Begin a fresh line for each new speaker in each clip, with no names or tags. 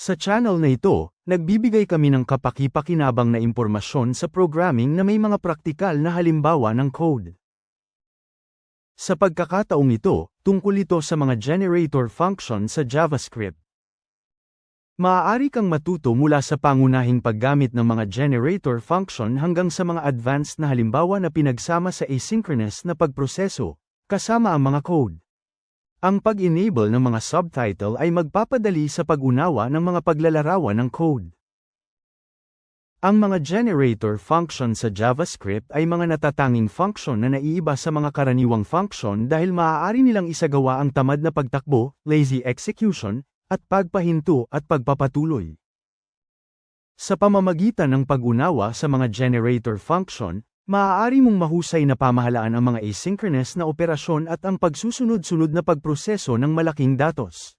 Sa channel na ito, nagbibigay kami ng kapaki-pakinabang na impormasyon sa programming na may mga praktikal na halimbawa ng code. Sa pagkakataong ito, tungkol ito sa mga generator function sa JavaScript. Maaari kang matuto mula sa pangunahing paggamit ng mga generator function hanggang sa mga advanced na halimbawa na pinagsama sa asynchronous na pagproseso, kasama ang mga code. Ang pag-enable ng mga subtitle ay magpapadali sa pag-unawa ng mga paglalarawan ng code. Ang mga generator function sa JavaScript ay mga natatanging function na naiiba sa mga karaniwang function dahil maaari nilang isagawa ang tamad na pagtakbo, lazy execution, at pagpahinto at pagpapatuloy. Sa pamamagitan ng pag-unawa sa mga generator function, maaari mong mahusay na pamahalaan ang mga asynchronous na operasyon at ang pagsusunod-sunod na pagproseso ng malaking datos.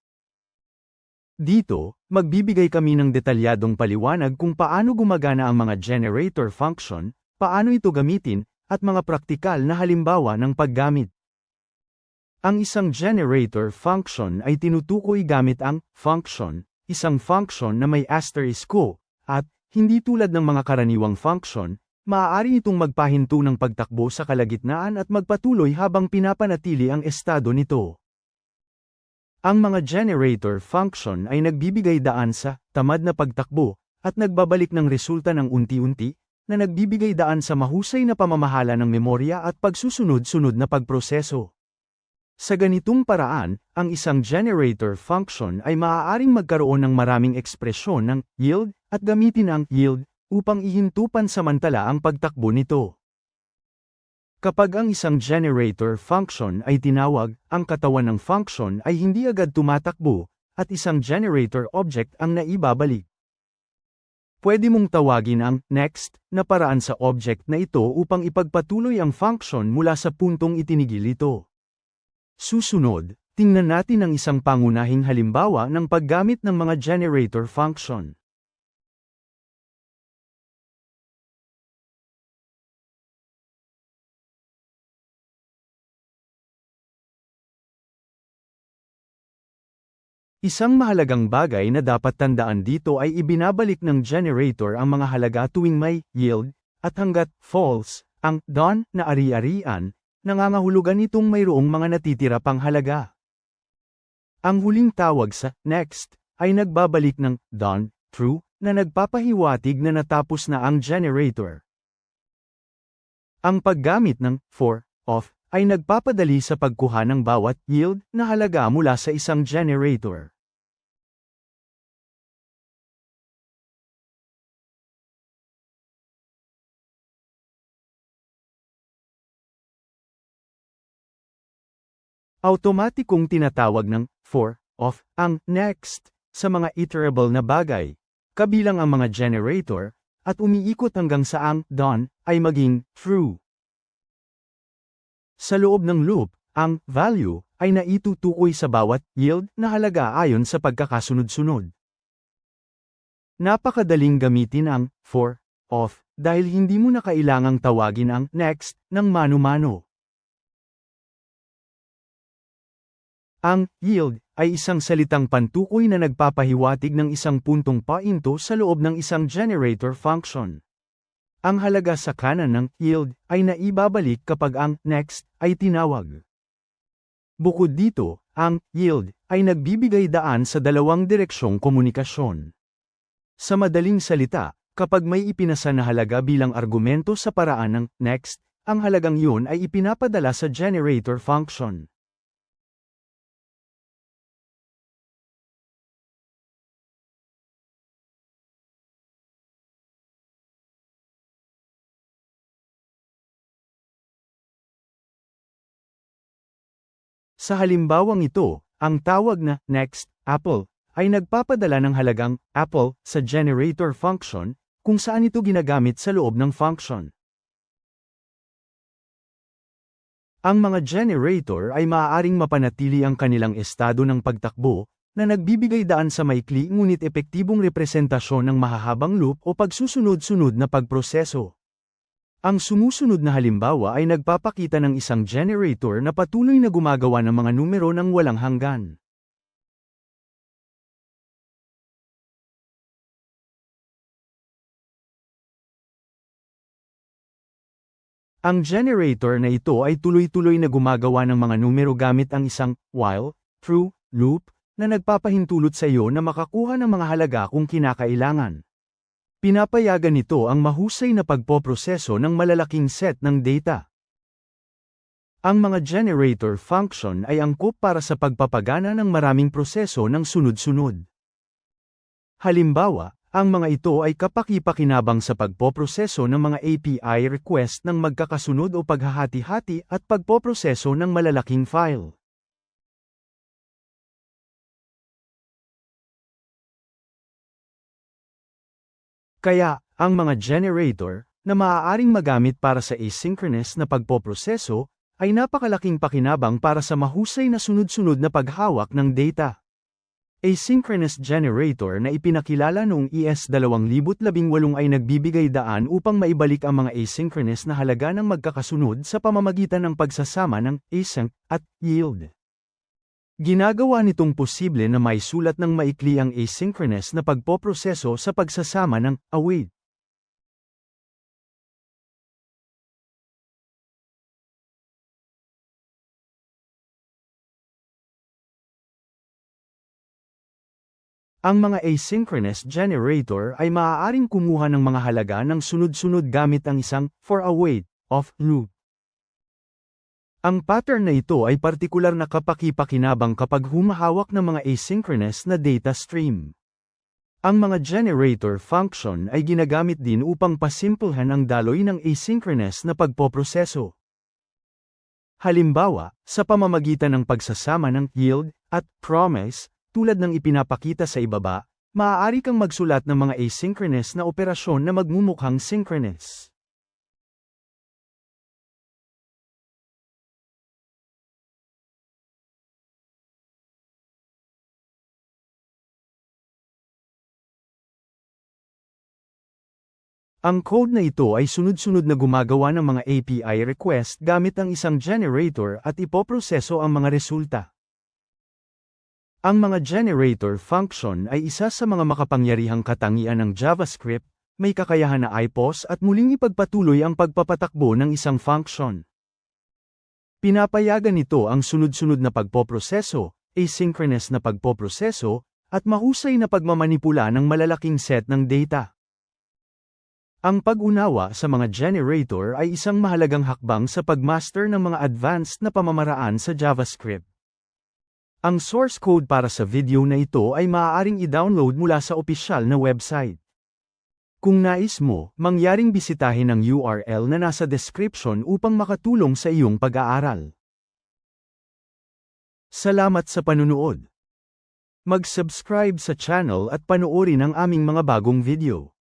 Dito, magbibigay kami ng detalyadong paliwanag kung paano gumagana ang mga generator function, paano ito gamitin, at mga praktikal na halimbawa ng paggamit. Ang isang generator function ay tinutukoy gamit ang function, isang function na may asterisk at, hindi tulad ng mga karaniwang function, maaari itong magpahinto ng pagtakbo sa kalagitnaan at magpatuloy habang pinapanatili ang estado nito. Ang mga generator function ay nagbibigay daan sa tamad na pagtakbo at nagbabalik ng resulta ng unti-unti na nagbibigay daan sa mahusay na pamamahala ng memorya at pagsusunod-sunod na pagproseso. Sa ganitong paraan, ang isang generator function ay maaaring magkaroon ng maraming ekspresyon ng yield at gamitin ang yield upang ihintupan samantala ang pagtakbo nito. Kapag ang isang generator function ay tinawag, ang katawan ng function ay hindi agad tumatakbo, at isang generator object ang naibabalik. Pwede mong tawagin ang next na paraan sa object na ito upang ipagpatuloy ang function mula sa puntong itinigil ito. Susunod, tingnan natin ang isang pangunahing halimbawa ng paggamit ng mga generator function. Isang mahalagang bagay na dapat tandaan dito ay ibinabalik ng generator ang mga halaga tuwing may yield, at hanggat false, ang done na ari-arian, nangangahulugan nitong mayroong mga natitira pang halaga. Ang huling tawag sa next ay nagbabalik ng done true na nagpapahiwatig na natapos na ang generator. Ang paggamit ng for of ay nagpapadali sa pagkuha ng bawat yield na halaga mula sa isang generator. Automatikong tinatawag ng for of ang next sa mga iterable na bagay, kabilang ang mga generator, at umiikot hanggang sa ang done ay maging true. Sa loob ng loop, ang value ay naitutukoy sa bawat yield na halaga ayon sa pagkakasunod-sunod. Napakadaling gamitin ang for of dahil hindi mo na kailangang tawagin ang next ng mano-mano. Ang yield ay isang salitang pantukoy na nagpapahiwatig ng isang puntong painto sa loob ng isang generator function. Ang halaga sa kanan ng yield ay naibabalik kapag ang next ay tinawag. Bukod dito, ang yield ay nagbibigay daan sa dalawang direksyong komunikasyon. Sa madaling salita, kapag may ipinasa na halaga bilang argumento sa paraan ng next, ang halagang yun ay ipinapadala sa generator function. Sa halimbawang ito, ang tawag na next apple ay nagpapadala ng halagang apple sa generator function kung saan ito ginagamit sa loob ng function. Ang mga generator ay maaaring mapanatili ang kanilang estado ng pagtakbo na nagbibigay daan sa maikli ngunit epektibong representasyon ng mahahabang loop o pagsusunod-sunod na pagproseso. Ang sumusunod na halimbawa ay nagpapakita ng isang generator na patuloy na gumagawa ng mga numero ng walang hanggan. Ang generator na ito ay tuloy-tuloy na gumagawa ng mga numero gamit ang isang while, true, loop, na nagpapahintulot sa iyo na makakuha ng mga halaga kung kinakailangan. Pinapayagan nito ang mahusay na pagpoproseso ng malalaking set ng data. Ang mga generator function ay angkop para sa pagpapagana ng maraming proseso ng sunod-sunod. Halimbawa, ang mga ito ay kapaki-pakinabang sa pagpoproseso ng mga API request ng magkakasunod o paghahati-hati at pagpoproseso ng malalaking file. Kaya, ang mga generator, na maaaring magamit para sa asynchronous na pagpoproseso, ay napakalaking pakinabang para sa mahusay na sunod-sunod na paghawak ng data. Asynchronous generator na ipinakilala noong ES 2018 ay nagbibigay daan upang maibalik ang mga asynchronous na halaga ng magkakasunod sa pamamagitan ng pagsasama ng async at yield. Ginagawa nitong posible na maisulat ng maikli ang asynchronous na pagpoproseso sa pagsasama ng await. Ang mga asynchronous generator ay maaaring kumuha ng mga halaga ng sunod-sunod gamit ang isang for await of loop. Ang pattern na ito ay partikular na kapaki-pakinabang kapag humahawak ng mga asynchronous na data stream. Ang mga generator function ay ginagamit din upang pasimplehan ang daloy ng asynchronous na pagpoproseso. Halimbawa, sa pamamagitan ng pagsasama ng yield at promise, tulad ng ipinapakita sa ibaba, maaari kang magsulat ng mga asynchronous na operasyon na magmumukhang synchronous. Ang code na ito ay sunod-sunod na gumagawa ng mga API request gamit ang isang generator at ipoproseso ang mga resulta. Ang mga generator function ay isa sa mga makapangyarihang katangian ng JavaScript, may kakayahan na IPOS at muling ipagpatuloy ang pagpapatakbo ng isang function. Pinapayagan nito ang sunod-sunod na pagpoproseso, asynchronous na pagpoproseso, at mahusay na pagmamanipula ng malalaking set ng data. Ang pag-unawa sa mga generator ay isang mahalagang hakbang sa pagmaster ng mga advanced na pamamaraan sa JavaScript. Ang source code para sa video na ito ay maaaring i-download mula sa opisyal na website. Kung nais mo, mangyaring bisitahin ang URL na nasa description upang makatulong sa iyong pag-aaral. Salamat sa panunood. Mag-subscribe sa channel at panoorin ang aming mga bagong video.